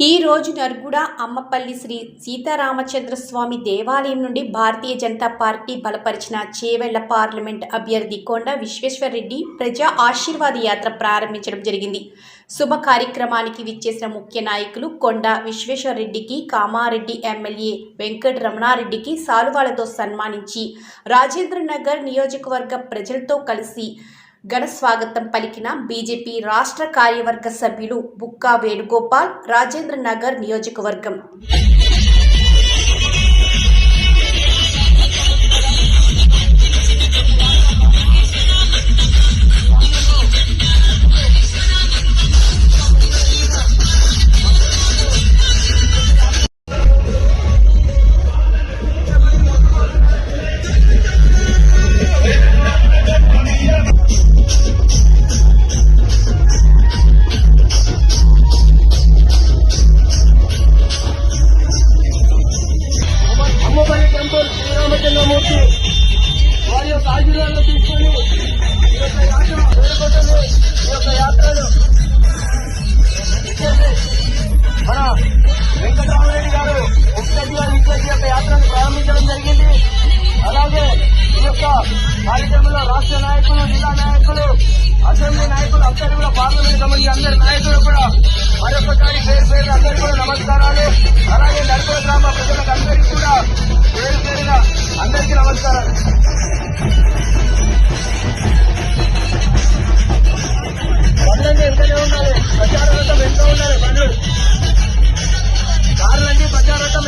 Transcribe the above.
ఈ రోజు నర్గుడ అమ్మపల్లి శ్రీ సీతారామచంద్ర స్వామి దేవాలయం నుండి భారతీయ జనతా పార్టీ బలపరిచిన చేవెళ్ళ పార్లమెంట్ అభ్యర్థి కొండ విశ్వేశ్వరరెడ్డి ప్రజా ఆశీర్వాద యాత్ర ప్రారంభించడం జరిగింది. శుభ కార్యక్రమానికి విచ్చేసిన ముఖ్య నాయకులు కొండ విశ్వేశ్వరరెడ్డికి కామారెడ్డి ఎమ్మెల్యే వెంకట రమణారెడ్డికి సాలువాలతో సన్మానించి రాజేంద్రనగర్ నియోజకవర్గ ప్రజలతో కలిసి ఘనస్వాగతం పలికిన బీజేపీ రాష్ట్ర కార్యవర్గ సభ్యులు బుక్కా వేణుగోపాల్ రాజేంద్ర నగర్ నియోజకవర్గం. చెప్పి వారి యొక్క ఆశీర్వాదాలు తీసుకొని ఈ యొక్క యాత్ర వేడుకుంటుంది ఈ యొక్క యాత్రను మన వెంకటరామరెడ్డి గారు ఉపజీ గారు యొక్క యాత్రను ప్రారంభించడం జరిగింది అలాగే ఈ యొక్క కార్యక్రమంలో రాష్ట్ర నాయకులు జిల్లా నాయకులు అసెంబ్లీ నాయకులు అందరూ కూడా పార్లమెంట్ సంబంధించి అందరి నాయకులు కూడా మరొకసారి పేరు పేరు అందరికీ కూడా నమస్కారాలు అలాగే నడుపుల గ్రామ ప్రజలకు అందరికీ కూడా నమస్కారాలు బండ్లన్నీ వెంటనే ఉండాలి? ప్రచారరథం వెంట ఉండాలి బండ్లు. దారులన్నీ ప్రచారరథం